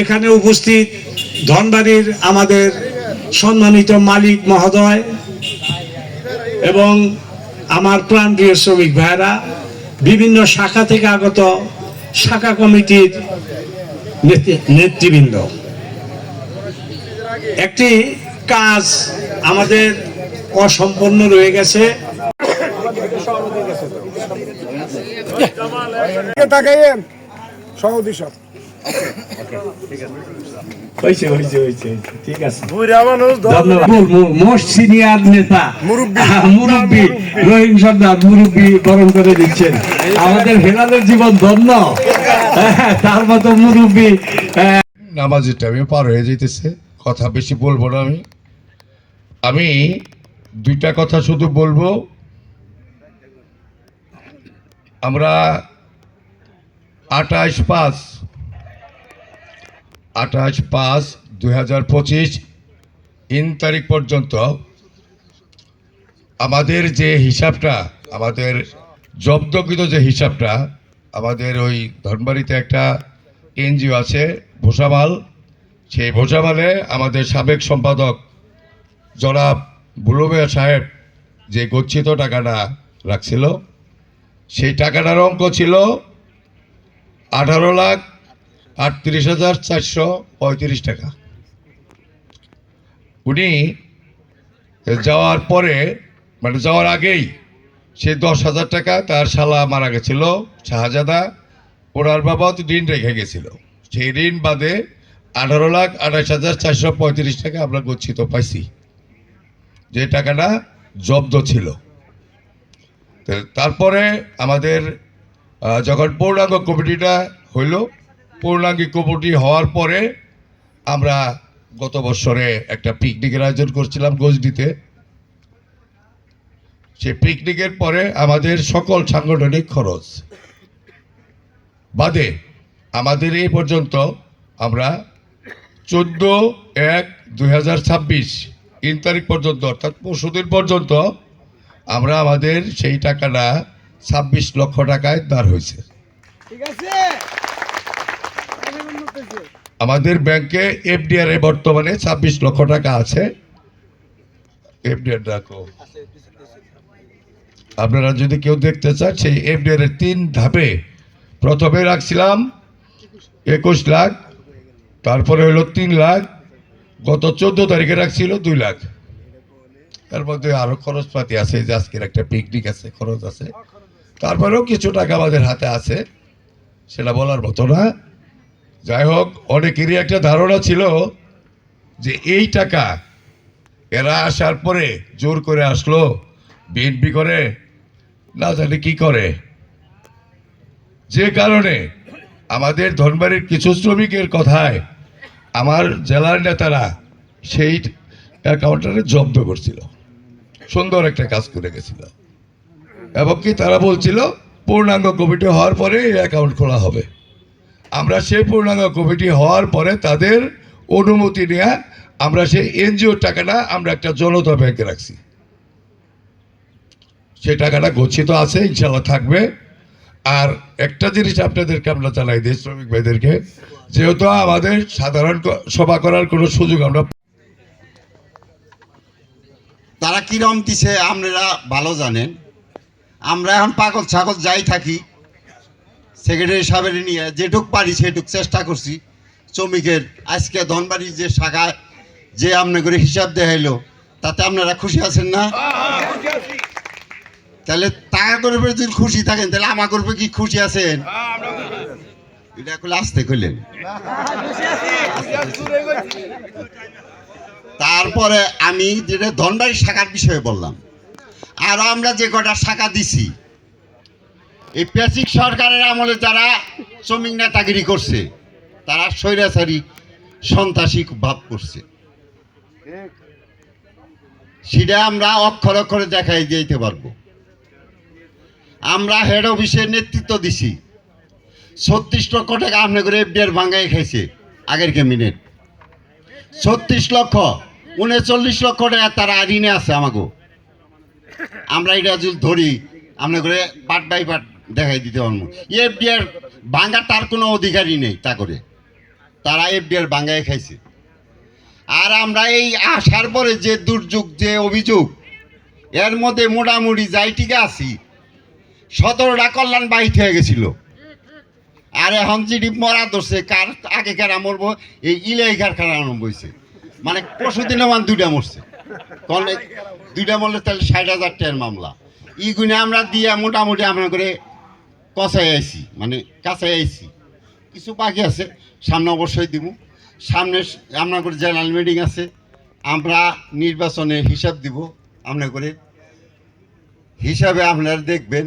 এখানে উপস্থিত ধনবাড়ির আমাদের সম্মানিত মালিক মহোদয় এবং আমার প্রাণপ্রিয় শ্রমিক ভাইরা বিভিন্ন শাখা থেকে আগত শাখা কমিটির নেতৃবৃন্দ। একটি কাজ আমাদের অসম্পন্ন রয়ে গেছে। তাকাইয়েন? সহদি সব। আমাদের হেলালের জীবন ধন্য। হ্যাঁ, তার মতো মুরব্বি আহ, নামাজের টাইমে পার হয়ে যেতেছে কথা বেশি বলব না আমি। আমি দুইটা কথা শুধু বলব। আমরা আঠাশ পাঁচ আঠাশ পাঁচ দুই হাজার পঁচিশ, তিন তারিখ পর্যন্ত আমাদের যে হিসাবটা, আমাদের জব্দকৃত যে হিসাবটা, আমাদের ওই ধনবাড়িতে একটা এনজিও আছে, ভোসামাল। সেই ভোসামালে আমাদের সাবেক সম্পাদক জনাব বুলুমিয়া সাহেব যে গচ্ছিত টাকাটা রাখছিল সেই টাকাটার অঙ্ক ছিল আঠারো লাখ আটত্রিশ হাজার চারশো পঁয়ত্রিশ টাকা। উনি যাওয়ার পরে মানে যাওয়ার আগেই সে দশ হাজার টাকা তার শালা মারা গেছিল, শাহজাদা। ওনার বাবাও তো ঋণ রেখে গেছিল। সেই ঋণ বাদে আঠারো লাখ আঠাশ হাজার চারশো পঁয়ত্রিশ টাকা আমরা গচ্ছিত পাইছি। যে টাকাটা জব্দ ছিল। তারপরে আমাদের যখন পূর্ণাঙ্গ কমিটিটা হইল, পূর্ণাঙ্গ কমিটি হওয়ার পরে আমরা গত বছরে একটা পিকনিকের আয়োজন করছিলাম গোজডিতে। সে পিকনিকের পরে আমাদের সকল সাংগঠনিক খরচ বাদে আমাদের এই পর্যন্ত আমরা চোদ্দ এক দুই হাজার ছাব্বিশ তিন তারিখ পর্যন্ত, অর্থাৎ পরশুদিন পর্যন্ত আমরা আমাদের সেই টাকাটা ছাব্বিশ লক্ষ টাকায় দাঁড় হয়েছে। আমাদের ব্যাংকে এফডিআর এ বর্তমানে ছাব্বিশ লক্ষ টাকা আছে। এফডিআর ডাকো আপনারা যদি কেউ দেখতে চান সেই এফডিআর এর তিন ধাপে প্রথমে রাখছিলাম একুশ লাখ তারপরে হলো তিন লাখ গত চোদ্দ তারিখে রাখছিল দুই লাখ। তার মধ্যে আরও খরচপাতি আছে যে আজকের একটা পিকনিক আছে, খরচ আছে। তারপরেও কিছু টাকা আমাদের হাতে আছে, সেটা বলার মতো না। যাই হোক, অনেকেরই একটা ধারণা ছিল যে এই টাকা এরা আসার পরে জোর করে আসলো, বিএনপি করে, না জানি কি করে। যে কারণে আমাদের ধনবাড়ির কিছু শ্রমিকের কথায় আমার জেলার নেতারা সেই অ্যাকাউন্টটারে জব্দ করছিল। সুন্দর একটা কাজ করে গেছিল। এবং কি তারা বলছিল, পূর্ণাঙ্গ কমিটি হওয়ার পরে এই অ্যাকাউন্ট খোলা হবে। আমরা সেই পূর্ণাঙ্গ কমিটি হওয়ার পরে তাদের অনুমতি নিয়ে আমরা সেই এনজিওর টাকাটা আমরা একটা জনতা ব্যাংকে রাখছি। সেই টাকাটা গচ্ছিত আছে ইনশাল্লাহ থাকবে। আর একটা জিনিস আপনাদেরকে আমরা জানাই দিই, শ্রমিক ভাইদেরকে, যেহেতু আমাদের সাধারণ সভা করার কোনো সুযোগ আমরা তারা কিরম দিছে আপনারা ভালো জানেন। আমরা এখন পাগল ছাগল যাই থাকি। সেক্রেটারি সাহেবের নিয়ে যেটুক পারি সেটুক চেষ্টা করছি। শ্রমিকের আজকে ধনবাড়ির যে শাখায় যে আপনি করে হিসাব দেখাইলো, তাতে আপনারা খুশি আছেন না? তাহলে টাকা করবে যদি খুশি থাকেন, তাহলে আমার করবে কি খুশি আছেন? এটা আসতে কইলেন। তারপরে আমি যেটা ধনবাড়ি শাখার বিষয়ে বললাম। আর আমরা যে কটা শাখা দিছি, এই পেসিক সরকারের আমলে যারা শ্রমিক নেতাগিরি করছে, তারা স্বৈরাচারী, সন্ত্রাসী ভাব করছে। সেটা আমরা অক্ষর অক্ষরে দেখাই দিতে পারব। আমরা হেড অফিসের নেতৃত্ব দিছি। ছত্রিশ লক্ষ টাকা আপনি করে এফডিআর ভাঙ্গাই খাইছে আগের ক্যাবিনেট ছত্রিশ লক্ষ, উনচল্লিশ লক্ষ টাকা তারা ঋণে আছে আমাকে আমরা এটা যদি ধরি, আমরা করে পাট বাই পাট দেখাই দিতে পারব। এফডিআর ভাঙ্গা তার কোনো অধিকারই নেই তা করে। তারা এফডিআর ভাঙ্গায় খাইছে। আর আমরা এই আসার পরে যে দুর্যোগ, যে অভিযোগ, এর মধ্যে মোটামুটি যাই টিকে আছি, সতেরোটা কল্যাণ বাহিত হয়ে গেছিল। আর এখন জিডি মরা ধরছে, কার আগে কারা মরবো? এই ইলাই কারখানা আরম্ভ হয়েছে মানে পরশু দিনে মান দুইটা মরছে। তখন দুইটা মরলে তাহলে ষাট হাজার টাকার মামলা। ইগুনে আমরা দিয়ে মোটামুটি আমরা করে কষাই আইছি মানে কাছাই আইছি। কিছু বাকি আছে, সামনে অবশ্যই দিব সামনে আমরা করে জেনারেল মিটিং আছে, আমরা নির্বাচনের হিসাব দিব। আমরা করে হিসাবে আপনারা দেখবেন